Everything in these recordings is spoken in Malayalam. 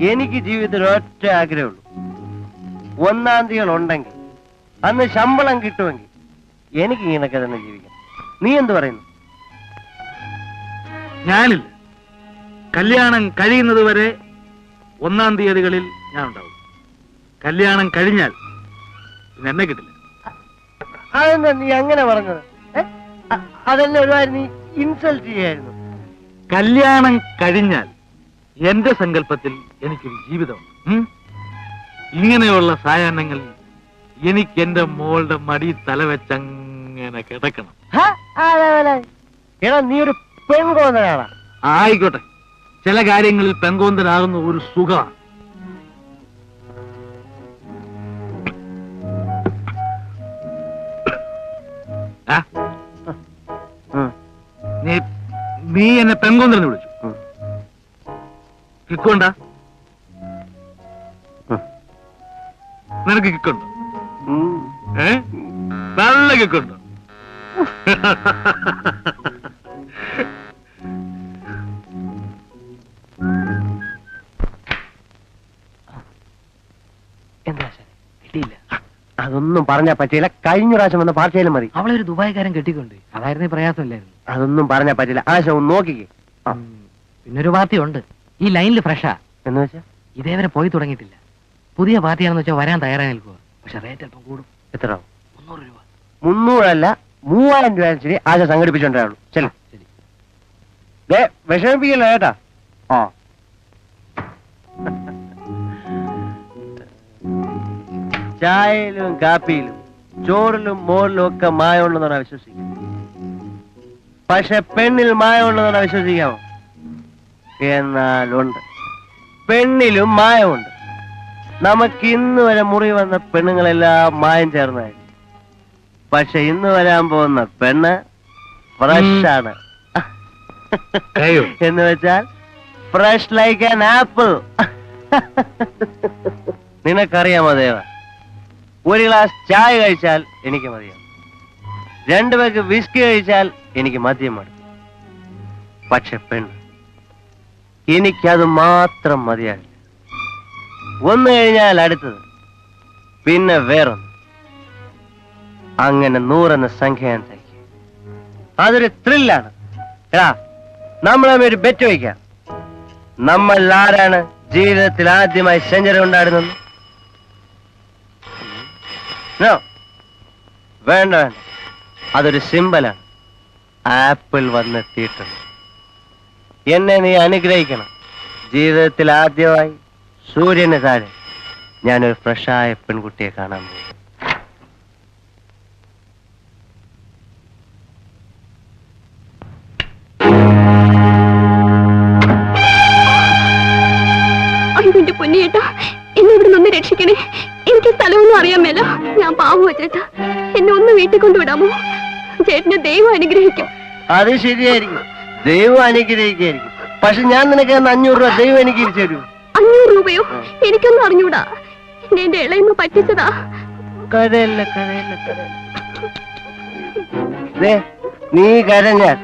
എനിക്ക് ജീവിതത്തിൽ ഒറ്റ ആഗ്രഹമുള്ളൂ. ഒന്നാം തീയതി ഉണ്ടെങ്കിൽ അന്ന് ശമ്പളം കിട്ടുമെങ്കിൽ എനിക്ക് ഇങ്ങനൊക്കെ തന്നെ ജീവിക്കണം നീ എന്ത് പറയുന്നു? ഞാനില്ല. കല്യാണം കഴിയുന്നത് വരെ ഒന്നാം തീയതികളിൽ ഞാൻ ഉണ്ടാവും കല്യാണം കഴിഞ്ഞാൽ എന്നെ കിട്ടില്ല. അതെന്താ നീ അങ്ങനെ പറഞ്ഞത്? അതെല്ലാം ഒരുപാട് നീ ഇൻസൾട്ട് ചെയ്യായിരുന്നു. കല്യാണം കഴിഞ്ഞാൽ എന്റെ സങ്കല്പത്തിൽ എനിക്കൊരു ജീവിതം. ഇങ്ങനെയുള്ള സായാഹ്നങ്ങൾ എനിക്ക് എന്റെ മോളുടെ മടി തല വെച്ചങ്ങനെ കിടക്കണം? എടാ നീ ഒരു ആയിക്കോട്ടെ. ചില കാര്യങ്ങളിൽ പെങ്കോന്തനാകുന്ന ഒരു സുഖമാണ് നീ എന്നെ പെങ്കോന്തരെന്ന് വിളിച്ചു? കിക്കോണ്ട നിനക്ക് കിക്കുണ്ടോ? ഏ? നല്ല കിക്കുണ്ടോ? അതൊന്നും പറഞ്ഞാ പറ്റില്ല കഴിഞ്ഞ പ്രാവശ്യം വന്ന പാർട്ടിയിലും മതി. അവളെ ഒരു ദുബായിക്കാരൻ കെട്ടിക്കൊണ്ട്. അതായിരുന്നു പ്രയാസമില്ലായിരുന്നു. അതൊന്നും പറഞ്ഞാ പറ്റില്ല ആശ ഒന്ന് നോക്കിക്കേ. പിന്നൊരു പാർട്ടി ഉണ്ട് ഈ ലൈനിൽ ഫ്രഷാ. എന്ന് വെച്ചാ? ഇതേവരെ പോയി തുടങ്ങിയിട്ടില്ല. പുതിയ പാർട്ടിയാണെന്ന് വെച്ചാൽ വരാൻ തയ്യാറായി നിൽക്കുക പക്ഷെ റേറ്റ് അല്പം കൂടും. എത്ര? മുന്നൂറ് രൂപ. മുന്നൂറല്ല മൂവായിരം രൂപ ശരി ആശ സംഘടിപ്പിച്ചോണ്ടാവുള്ളൂ ശരി ശരി. ദേ വിഷമിപ്പിക്കല്ലോ കേട്ടാ ആ. ചായയിലും കാപ്പിയിലും ചോറിലും മോറിലും ഒക്കെ മായമുണ്ടെന്നാണ് വിശ്വസിക്കുന്നത്. പക്ഷെ പെണ്ണിൽ മായമുണ്ടെന്നാണ് വിശ്വസിക്കാമോ എന്നാലുണ്ട്. പെണ്ണിലും മായമുണ്ട്. നമുക്ക് ഇന്ന് വരെ മുറി വന്ന പെണ്ണുങ്ങളെല്ലാം മായം ചേർന്നായി പക്ഷെ ഇന്ന് വരാൻ പോകുന്ന പെണ്ണ് ഫ്രഷാണ്. എന്ന് വെച്ചാൽ ഫ്രഷ് ലൈക്ക് ആൻ ആപ്പിൾ. നിനക്കറിയാമോ ദേവ? ഒരു ഗ്ലാസ് ചായ കഴിച്ചാൽ എനിക്ക് മതിയാവും. രണ്ടു പേർക്ക് വിസ്കി കഴിച്ചാൽ എനിക്ക് മദ്യം മടുക്കും പക്ഷെ പെണ്ണ് എനിക്കത് മാത്രം മതിയാകില്ല ഒന്ന് കഴിഞ്ഞാൽ അടുത്തത് പിന്നെ വേറൊന്ന്. അങ്ങനെ നൂറെന്ന സംഖ്യ ഞാൻ തയ്ക്കും. അതൊരു ത്രില്ലാണ് എടാ നമ്മളെ ഒരു ബെറ്റ് വയ്ക്കാം നമ്മൾ ആരാണ് ജീവിതത്തിൽ ആദ്യമായി സെഞ്ചുറി ഉണ്ടായിരുന്നത്. വേണ്ട വേണ്ട. അതൊരു സിമ്പലാണ് ആപ്പിൾ വന്നെത്തിയിട്ടുണ്ട്. എന്നെ നീ അനുഗ്രഹിക്കണം. ജീവിതത്തിൽ ആദ്യമായി സൂര്യന് താഴെ ഞാനൊരു ഫ്രഷായ പെൺകുട്ടിയെ കാണാൻ പോകും അയ്യോ എന്റെ പൊന്നിയേട്ടാ എന്നെ ഇവിടെ നിന്ന് രക്ഷിക്കണേ. എനിക്ക് സ്ഥലമൊന്നും അറിയാൻ മേല. ഞാൻ പാവോ ചേട്ടാ എന്നെ ഒന്ന് വീട്ടിൽ കൊണ്ടുവിടാമോ? ചേട്ടനെ ദൈവം അനുഗ്രഹിക്കും. അത് ശരിയായിരിക്കും. ദൈവം അനുഗ്രഹിക്കായിരിക്കും പക്ഷെ ഞാൻ നിനക്ക് തന്ന അഞ്ഞൂറ് രൂപ ദൈവം എനിക്ക് തിരിച്ചു തരൂ. അഞ്ഞൂറ് രൂപയോ? എനിക്കൊന്നും അറിഞ്ഞൂടാ. എന്റെ ഇളയമ്മ പറ്റിച്ചതാ. കരയല്ല കരയല്ല കരയല്ല. ദേ, നീ കരഞ്ഞാൽ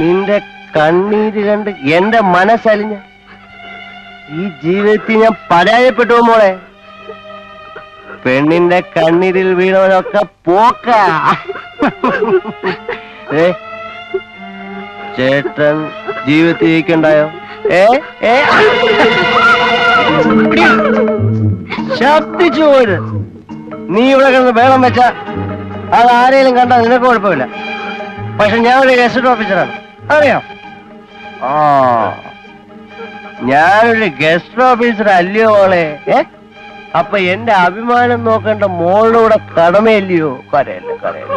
നിന്റെ കണ്ണീര് കണ്ട് എന്റെ മനസ്സലിഞ്ഞ ഈ ജീവിതത്തിൽ ഞാൻ പരാജയപ്പെട്ടു മോളെ. പെണ്ണിന്റെ കണ്ണീരിൽ വീണവനൊക്കെ പോക്ക. ഏ ചേട്ടൻ ജീവിതത്തിൽ ജയിക്കണ്ടായോ? ഏ? ഏ? ശബ്ദിച്ചു പോയത് നീ ഇവിടെ കിടന്ന് വേളം വെച്ച അത് ആരെയും കണ്ടാൽ നിനക്ക് കുഴപ്പമില്ല. പക്ഷെ ഞാൻ ഒരു ഗസ്റ്റ് ഓഫീസറാണ്. അറിയാം? ആ. ഞാനൊരു ഗസ്റ്റ് ഓഫീസർ അല്ലയോ മോളെ? ഏ? അപ്പൊ എന്റെ അഭിമാനം നോക്കേണ്ട മോളിലൂടെ കടമയല്ലയോ? കരയല്ല കരയല്ല.